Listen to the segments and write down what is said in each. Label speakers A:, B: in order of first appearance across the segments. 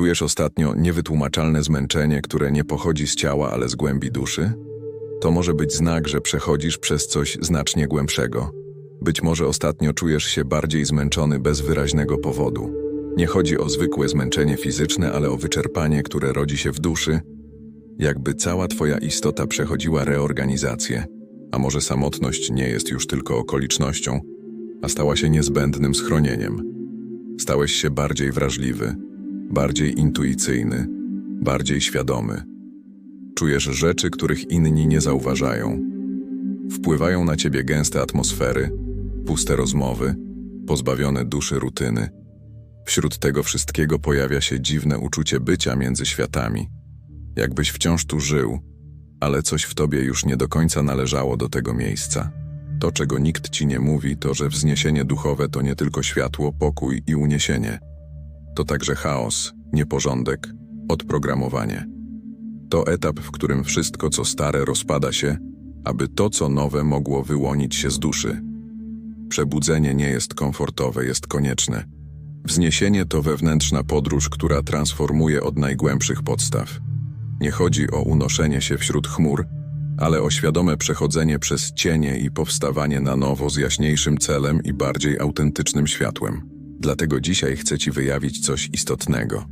A: Czujesz ostatnio niewytłumaczalne zmęczenie, które nie pochodzi z ciała, ale z głębi duszy? To może być znak, że przechodzisz przez coś znacznie głębszego. Być może ostatnio czujesz się bardziej zmęczony bez wyraźnego powodu. Nie chodzi o zwykłe zmęczenie fizyczne, ale o wyczerpanie, które rodzi się w duszy, jakby cała twoja istota przechodziła reorganizację. A może samotność nie jest już tylko okolicznością, a stała się niezbędnym schronieniem. Stałeś się bardziej wrażliwy, bardziej intuicyjny, bardziej świadomy. Czujesz rzeczy, których inni nie zauważają. Wpływają na ciebie gęste atmosfery, puste rozmowy, pozbawione duszy rutyny. Wśród tego wszystkiego pojawia się dziwne uczucie bycia między światami. Jakbyś wciąż tu żył, ale coś w tobie już nie do końca należało do tego miejsca. To, czego nikt ci nie mówi, to, że wzniesienie duchowe to nie tylko światło, pokój i uniesienie. To także chaos, nieporządek, odprogramowanie. To etap, w którym wszystko, co stare, rozpada się, aby to, co nowe, mogło wyłonić się z duszy. Przebudzenie nie jest komfortowe, jest konieczne. Wzniesienie to wewnętrzna podróż, która transformuje od najgłębszych podstaw. Nie chodzi o unoszenie się wśród chmur, ale o świadome przechodzenie przez cienie i powstawanie na nowo z jaśniejszym celem i bardziej autentycznym światłem. Dlatego dzisiaj chcę Ci wyjawić coś istotnego.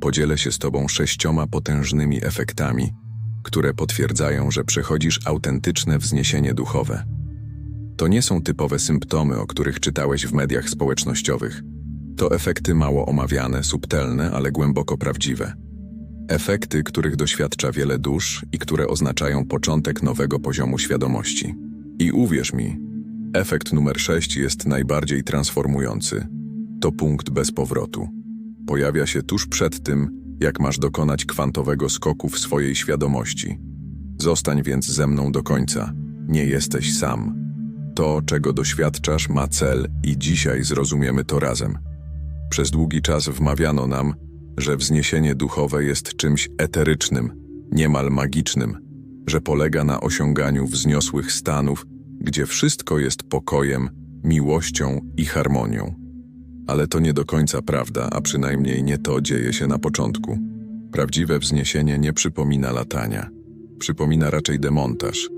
A: Podzielę się z Tobą sześcioma potężnymi efektami, które potwierdzają, że przechodzisz autentyczne wzniesienie duchowe. To nie są typowe symptomy, o których czytałeś w mediach społecznościowych. To efekty mało omawiane, subtelne, ale głęboko prawdziwe. Efekty, których doświadcza wiele dusz i które oznaczają początek nowego poziomu świadomości. I uwierz mi, efekt numer 6 jest najbardziej transformujący. To punkt bez powrotu. Pojawia się tuż przed tym, jak masz dokonać kwantowego skoku w swojej świadomości. Zostań więc ze mną do końca. Nie jesteś sam. To, czego doświadczasz, ma cel i dzisiaj zrozumiemy to razem. Przez długi czas wmawiano nam, że wzniesienie duchowe jest czymś eterycznym, niemal magicznym, że polega na osiąganiu wzniosłych stanów, gdzie wszystko jest pokojem, miłością i harmonią. Ale to nie do końca prawda, a przynajmniej nie to dzieje się na początku. Prawdziwe wzniesienie nie przypomina latania. Przypomina raczej demontaż.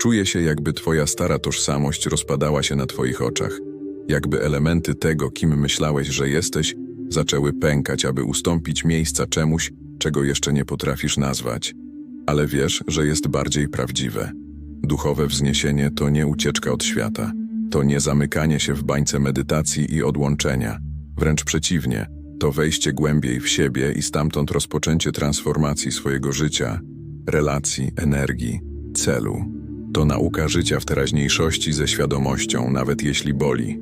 A: Czuje się, jakby twoja stara tożsamość rozpadała się na twoich oczach. Jakby elementy tego, kim myślałeś, że jesteś, zaczęły pękać, aby ustąpić miejsca czemuś, czego jeszcze nie potrafisz nazwać. Ale wiesz, że jest bardziej prawdziwe. Duchowe wzniesienie to nie ucieczka od świata. To nie zamykanie się w bańce medytacji i odłączenia. Wręcz przeciwnie, to wejście głębiej w siebie i stamtąd rozpoczęcie transformacji swojego życia, relacji, energii, celu. To nauka życia w teraźniejszości ze świadomością, nawet jeśli boli.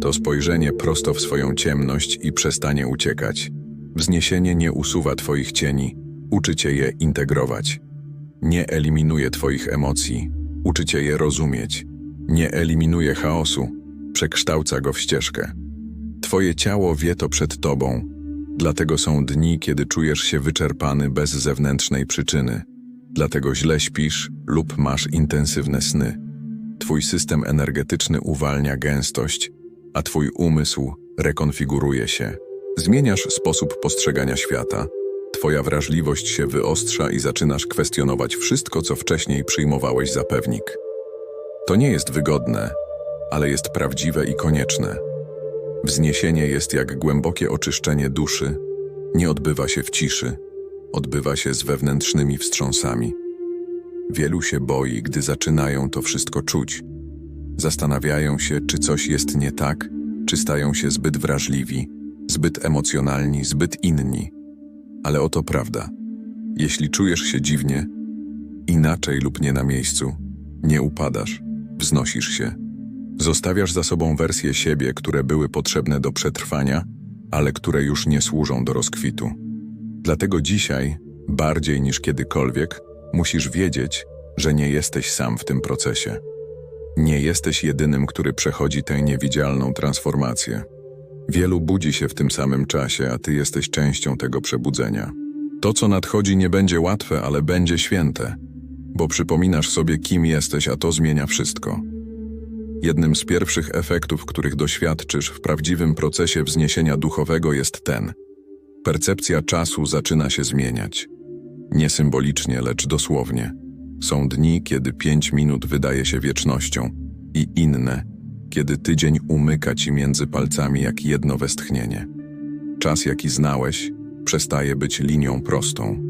A: To spojrzenie prosto w swoją ciemność i przestanie uciekać. Wzniesienie nie usuwa Twoich cieni, uczy Cię je integrować. Nie eliminuje Twoich emocji, uczy Cię je rozumieć. Nie eliminuje chaosu, przekształca go w ścieżkę. Twoje ciało wie to przed Tobą, dlatego są dni, kiedy czujesz się wyczerpany bez zewnętrznej przyczyny. Dlatego źle śpisz lub masz intensywne sny. Twój system energetyczny uwalnia gęstość, a twój umysł rekonfiguruje się. Zmieniasz sposób postrzegania świata, twoja wrażliwość się wyostrza i zaczynasz kwestionować wszystko, co wcześniej przyjmowałeś za pewnik. To nie jest wygodne, ale jest prawdziwe i konieczne. Wzniesienie jest jak głębokie oczyszczenie duszy, nie odbywa się w ciszy, odbywa się z wewnętrznymi wstrząsami. Wielu się boi, gdy zaczynają to wszystko czuć. Zastanawiają się, czy coś jest nie tak, czy stają się zbyt wrażliwi, zbyt emocjonalni, zbyt inni. Ale oto prawda. Jeśli czujesz się dziwnie, inaczej lub nie na miejscu, nie upadasz, wznosisz się. Zostawiasz za sobą wersje siebie, które były potrzebne do przetrwania, ale które już nie służą do rozkwitu. Dlatego dzisiaj, bardziej niż kiedykolwiek, musisz wiedzieć, że nie jesteś sam w tym procesie. Nie jesteś jedynym, który przechodzi tę niewidzialną transformację. Wielu budzi się w tym samym czasie, a ty jesteś częścią tego przebudzenia. To, co nadchodzi, nie będzie łatwe, ale będzie święte, bo przypominasz sobie, kim jesteś, a to zmienia wszystko. Jednym z pierwszych efektów, których doświadczysz w prawdziwym procesie wzniesienia duchowego jest ten. percepcja czasu zaczyna się zmieniać. Nie symbolicznie, lecz dosłownie. Są dni, kiedy pięć minut wydaje się wiecznością i inne, kiedy tydzień umyka ci między palcami jak jedno westchnienie. Czas, jaki znałeś, przestaje być linią prostą.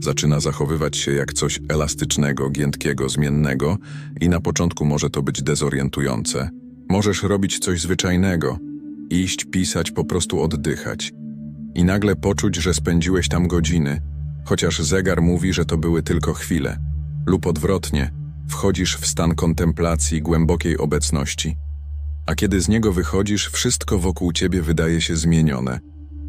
A: Zaczyna zachowywać się jak coś elastycznego, giętkiego, zmiennego i na początku może to być dezorientujące. Możesz robić coś zwyczajnego, iść, pisać, po prostu oddychać. I nagle poczuć, że spędziłeś tam godziny, chociaż zegar mówi, że to były tylko chwile. Lub odwrotnie, wchodzisz w stan kontemplacji, głębokiej obecności. A kiedy z niego wychodzisz, wszystko wokół ciebie wydaje się zmienione,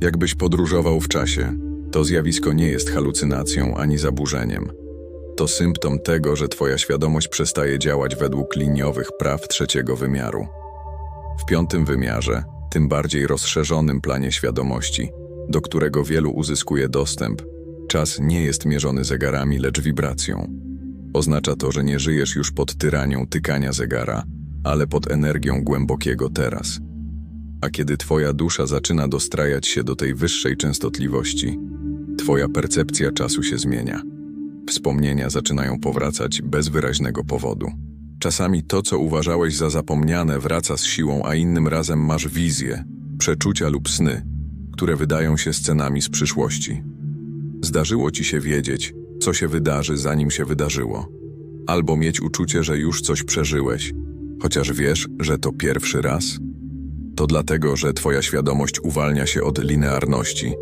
A: jakbyś podróżował w czasie. To zjawisko nie jest halucynacją ani zaburzeniem. To symptom tego, że twoja świadomość przestaje działać według liniowych praw trzeciego wymiaru. W piątym wymiarze, tym bardziej rozszerzonym planie świadomości, do którego wielu uzyskuje dostęp, czas nie jest mierzony zegarami, lecz wibracją. Oznacza to, że nie żyjesz już pod tyranią tykania zegara, ale pod energią głębokiego teraz. A kiedy twoja dusza zaczyna dostrajać się do tej wyższej częstotliwości, twoja percepcja czasu się zmienia. Wspomnienia zaczynają powracać bez wyraźnego powodu. Czasami to, co uważałeś za zapomniane, wraca z siłą, a innym razem masz wizje, przeczucia lub sny, które wydają się scenami z przyszłości. Zdarzyło ci się wiedzieć, co się wydarzy, zanim się wydarzyło, albo mieć uczucie, że już coś przeżyłeś, chociaż wiesz, że to pierwszy raz. To dlatego, że twoja świadomość uwalnia się od linearności,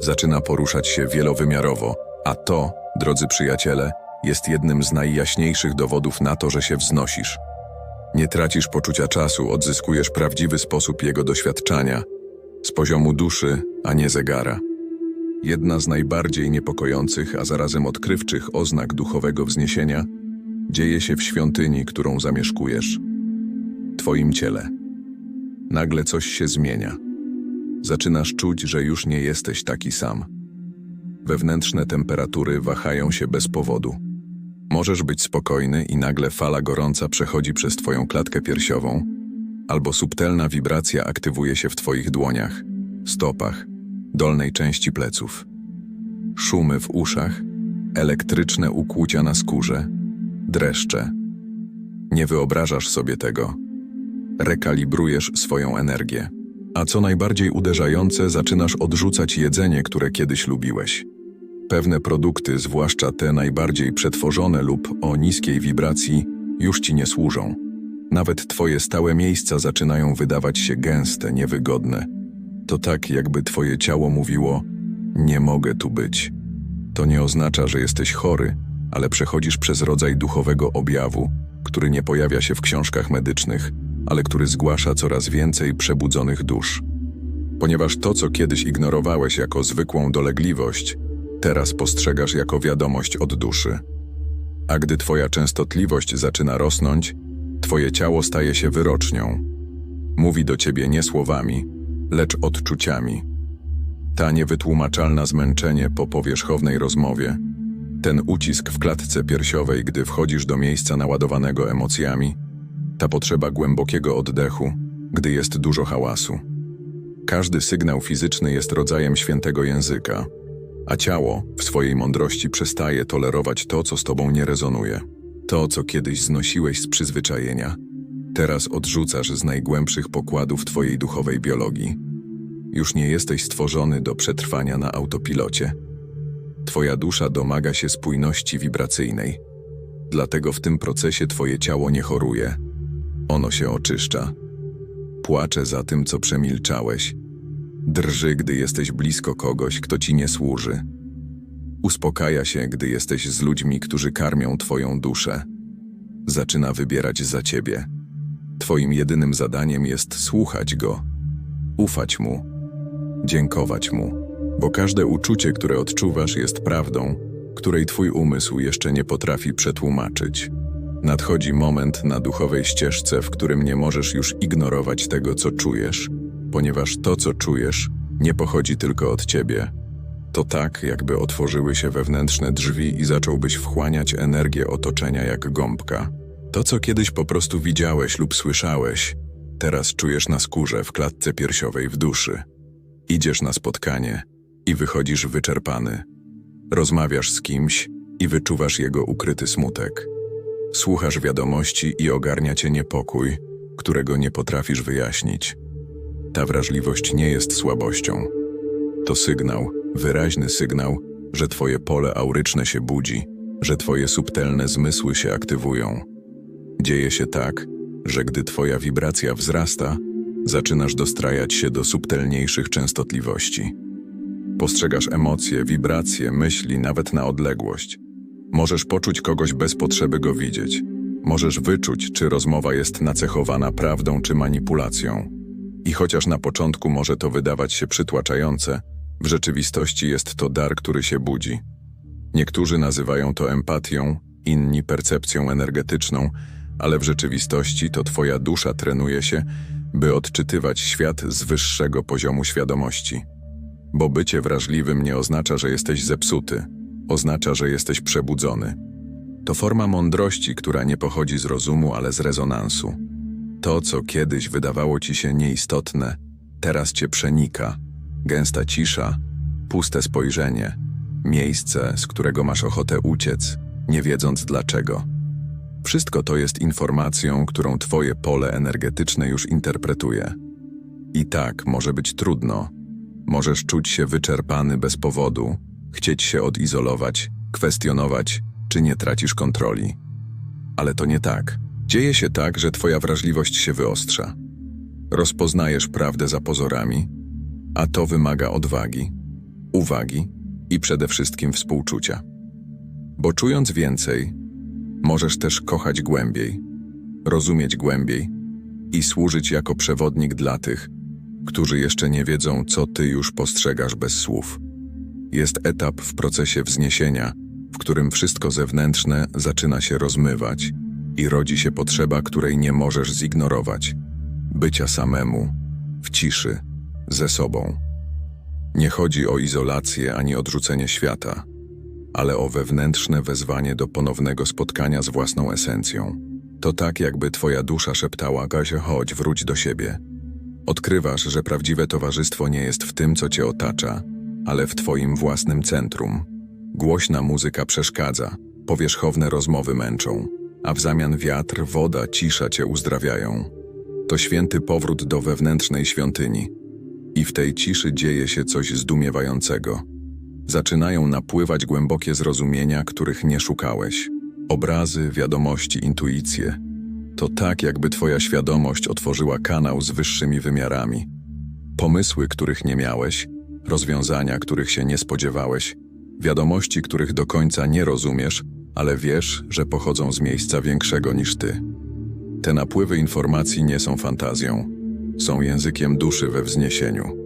A: zaczyna poruszać się wielowymiarowo, a to, drodzy przyjaciele, jest jednym z najjaśniejszych dowodów na to, że się wznosisz. Nie tracisz poczucia czasu, odzyskujesz prawdziwy sposób jego doświadczania, z poziomu duszy, a nie zegara. Jedna z najbardziej niepokojących, a zarazem odkrywczych oznak duchowego wzniesienia dzieje się w świątyni, którą zamieszkujesz. Twoim ciele. Nagle coś się zmienia. Zaczynasz czuć, że już nie jesteś taki sam. Wewnętrzne temperatury wahają się bez powodu. Możesz być spokojny i nagle fala gorąca przechodzi przez twoją klatkę piersiową, albo subtelna wibracja aktywuje się w twoich dłoniach, stopach, dolnej części pleców. Szumy w uszach, elektryczne ukłucia na skórze, dreszcze. Nie wyobrażasz sobie tego. Rekalibrujesz swoją energię. A co najbardziej uderzające, zaczynasz odrzucać jedzenie, które kiedyś lubiłeś. Pewne produkty, zwłaszcza te najbardziej przetworzone lub o niskiej wibracji, już ci nie służą. Nawet twoje stałe miejsca zaczynają wydawać się gęste, niewygodne. To tak, jakby twoje ciało mówiło: Nie mogę tu być. To nie oznacza, że jesteś chory, ale przechodzisz przez rodzaj duchowego objawu, który nie pojawia się w książkach medycznych, ale który zgłasza coraz więcej przebudzonych dusz. Ponieważ to, co kiedyś ignorowałeś jako zwykłą dolegliwość, teraz postrzegasz jako wiadomość od duszy. A gdy twoja częstotliwość zaczyna rosnąć, twoje ciało staje się wyrocznią. Mówi do ciebie nie słowami, lecz odczuciami. Ta niewytłumaczalna zmęczenie po powierzchownej rozmowie, ten ucisk w klatce piersiowej, gdy wchodzisz do miejsca naładowanego emocjami, ta potrzeba głębokiego oddechu, gdy jest dużo hałasu. Każdy sygnał fizyczny jest rodzajem świętego języka, a ciało w swojej mądrości przestaje tolerować to, co z tobą nie rezonuje. To, co kiedyś znosiłeś z przyzwyczajenia, teraz odrzucasz z najgłębszych pokładów twojej duchowej biologii. Już nie jesteś stworzony do przetrwania na autopilocie. Twoja dusza domaga się spójności wibracyjnej. Dlatego w tym procesie twoje ciało nie choruje. Ono się oczyszcza. Płacze za tym, co przemilczałeś. Drży, gdy jesteś blisko kogoś, kto ci nie służy. Uspokaja się, gdy jesteś z ludźmi, którzy karmią twoją duszę. Zaczyna wybierać za ciebie. Twoim jedynym zadaniem jest słuchać go, ufać mu, dziękować mu, bo każde uczucie, które odczuwasz, jest prawdą, której twój umysł jeszcze nie potrafi przetłumaczyć. Nadchodzi moment na duchowej ścieżce, w którym nie możesz już ignorować tego, co czujesz, ponieważ to, co czujesz, nie pochodzi tylko od ciebie. To tak, jakby otworzyły się wewnętrzne drzwi i zacząłbyś wchłaniać energię otoczenia jak gąbka. To, co kiedyś po prostu widziałeś lub słyszałeś, teraz czujesz na skórze, w klatce piersiowej, w duszy. Idziesz na spotkanie, i wychodzisz wyczerpany. Rozmawiasz z kimś i wyczuwasz jego ukryty smutek. Słuchasz wiadomości i ogarnia cię niepokój, którego nie potrafisz wyjaśnić. Ta wrażliwość nie jest słabością. To sygnał, wyraźny sygnał, że twoje pole auryczne się budzi, że twoje subtelne zmysły się aktywują. Dzieje się tak, że gdy twoja wibracja wzrasta, zaczynasz dostrajać się do subtelniejszych częstotliwości. Postrzegasz emocje, wibracje, myśli nawet na odległość. Możesz poczuć kogoś bez potrzeby go widzieć. Możesz wyczuć, czy rozmowa jest nacechowana prawdą czy manipulacją. I chociaż na początku może to wydawać się przytłaczające, w rzeczywistości jest to dar, który się budzi. Niektórzy nazywają to empatią, inni percepcją energetyczną, ale w rzeczywistości to Twoja dusza trenuje się, by odczytywać świat z wyższego poziomu świadomości. Bo bycie wrażliwym nie oznacza, że jesteś zepsuty, oznacza, że jesteś przebudzony. To forma mądrości, która nie pochodzi z rozumu, ale z rezonansu. To, co kiedyś wydawało ci się nieistotne, teraz cię przenika. Gęsta cisza, puste spojrzenie, miejsce, z którego masz ochotę uciec, nie wiedząc dlaczego. Wszystko to jest informacją, którą twoje pole energetyczne już interpretuje. I tak może być trudno. Możesz czuć się wyczerpany bez powodu, chcieć się odizolować, kwestionować, czy nie tracisz kontroli. Ale to nie tak. Dzieje się tak, że twoja wrażliwość się wyostrza. Rozpoznajesz prawdę za pozorami, a to wymaga odwagi, uwagi i przede wszystkim współczucia. Bo czując więcej, możesz też kochać głębiej, rozumieć głębiej i służyć jako przewodnik dla tych, którzy jeszcze nie wiedzą, co ty już postrzegasz bez słów. Jest etap w procesie wzniesienia, w którym wszystko zewnętrzne zaczyna się rozmywać i rodzi się potrzeba, której nie możesz zignorować bycia samemu, w ciszy, ze sobą. Nie chodzi o izolację ani odrzucenie świata, ale o wewnętrzne wezwanie do ponownego spotkania z własną esencją. To tak, jakby twoja dusza szeptała: Gazie, chodź, wróć do siebie. Odkrywasz, że prawdziwe towarzystwo nie jest w tym, co cię otacza, ale w twoim własnym centrum. Głośna muzyka przeszkadza, powierzchowne rozmowy męczą, a w zamian wiatr, woda, cisza cię uzdrawiają. To święty powrót do wewnętrznej świątyni. I w tej ciszy dzieje się coś zdumiewającego. Zaczynają napływać głębokie zrozumienia, których nie szukałeś. Obrazy, wiadomości, intuicje. To tak, jakby twoja świadomość otworzyła kanał z wyższymi wymiarami. Pomysły, których nie miałeś, rozwiązania, których się nie spodziewałeś, wiadomości, których do końca nie rozumiesz, ale wiesz, że pochodzą z miejsca większego niż ty. Te napływy informacji nie są fantazją, są językiem duszy we wzniesieniu.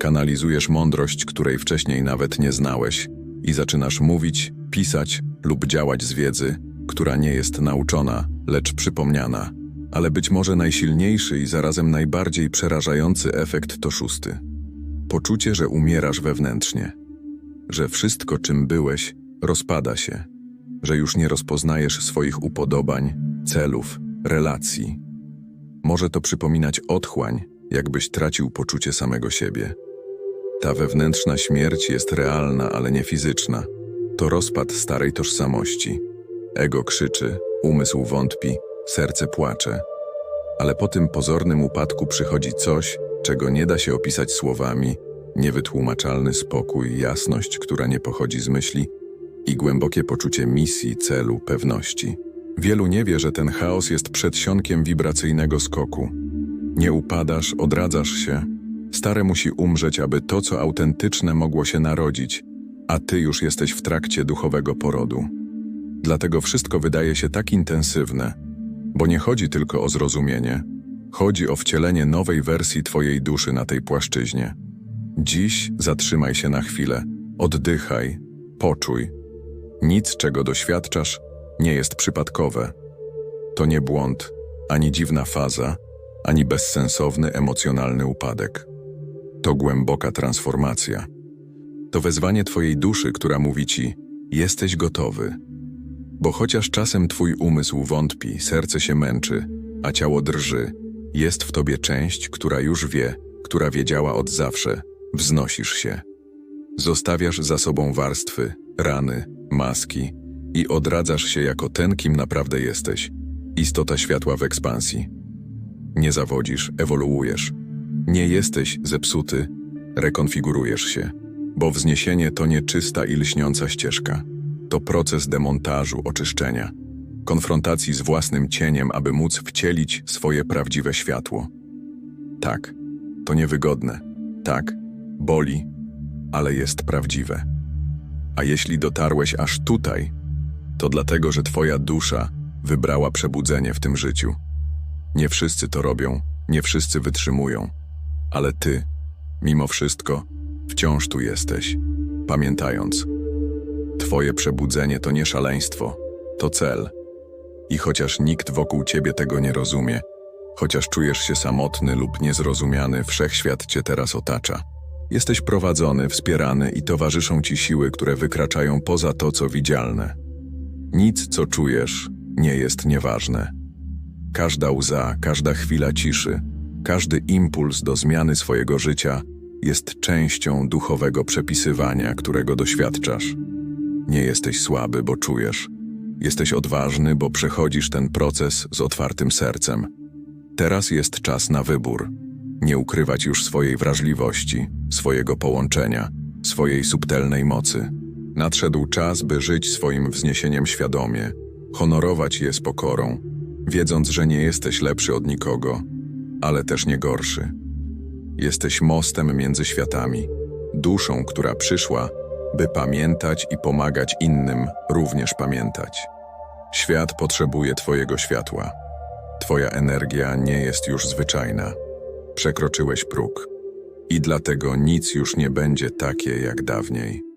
A: Kanalizujesz mądrość, której wcześniej nawet nie znałeś, i zaczynasz mówić, pisać lub działać z wiedzy, która nie jest nauczona, lecz przypomniana. Ale być może najsilniejszy i zarazem najbardziej przerażający efekt to szósty. Poczucie, że umierasz wewnętrznie, że wszystko, czym byłeś, rozpada się, że już nie rozpoznajesz swoich upodobań, celów, relacji. Może to przypominać otchłań, jakbyś tracił poczucie samego siebie. Ta wewnętrzna śmierć jest realna, ale nie fizyczna. To rozpad starej tożsamości. Ego krzyczy, umysł wątpi, serce płacze. Ale po tym pozornym upadku przychodzi coś, czego nie da się opisać słowami, niewytłumaczalny spokój, jasność, która nie pochodzi z myśli i głębokie poczucie misji, celu, pewności. Wielu nie wie, że ten chaos jest przedsionkiem wibracyjnego skoku. Nie upadasz, odradzasz się. Stare musi umrzeć, aby to, co autentyczne, mogło się narodzić, a ty już jesteś w trakcie duchowego porodu. Dlatego wszystko wydaje się tak intensywne, bo nie chodzi tylko o zrozumienie, chodzi o wcielenie nowej wersji twojej duszy na tej płaszczyźnie. Dziś zatrzymaj się na chwilę, oddychaj, poczuj. Nic, czego doświadczasz, nie jest przypadkowe. To nie błąd, ani dziwna faza, ani bezsensowny emocjonalny upadek. To głęboka transformacja. To wezwanie Twojej duszy, która mówi Ci: Jesteś gotowy. Bo chociaż czasem Twój umysł wątpi, serce się męczy, a ciało drży, jest w Tobie część, która już wie, która wiedziała od zawsze: wznosisz się. Zostawiasz za sobą warstwy, rany, maski i odradzasz się jako ten, kim naprawdę jesteś. Istota światła w ekspansji. Nie zawodzisz, ewoluujesz. Nie jesteś zepsuty, rekonfigurujesz się. Bo wzniesienie to nie czysta i lśniąca ścieżka. To proces demontażu, oczyszczenia. Konfrontacji z własnym cieniem, aby móc wcielić swoje prawdziwe światło. Tak, to niewygodne. Tak, boli, ale jest prawdziwe. A jeśli dotarłeś aż tutaj, to dlatego, że Twoja dusza wybrała przebudzenie w tym życiu. Nie wszyscy to robią, nie wszyscy wytrzymują, ale Ty, mimo wszystko, wciąż tu jesteś, pamiętając. Twoje przebudzenie to nie szaleństwo, to cel. I chociaż nikt wokół Ciebie tego nie rozumie, chociaż czujesz się samotny lub niezrozumiany, wszechświat Cię teraz otacza. Jesteś prowadzony, wspierany i towarzyszą Ci siły, które wykraczają poza to, co widzialne. Nic, co czujesz, nie jest nieważne. Każda łza, każda chwila ciszy, każdy impuls do zmiany swojego życia jest częścią duchowego przepisywania, którego doświadczasz. Nie jesteś słaby, bo czujesz. Jesteś odważny, bo przechodzisz ten proces z otwartym sercem. Teraz jest czas na wybór. Nie ukrywać już swojej wrażliwości, swojego połączenia, swojej subtelnej mocy. Nadszedł czas, by żyć swoim wzniesieniem świadomie, honorować je z pokorą, wiedząc, że nie jesteś lepszy od nikogo, ale też nie gorszy. Jesteś mostem między światami, duszą, która przyszła, by pamiętać i pomagać innym również pamiętać. Świat potrzebuje Twojego światła. Twoja energia nie jest już zwyczajna. Przekroczyłeś próg. I dlatego nic już nie będzie takie jak dawniej.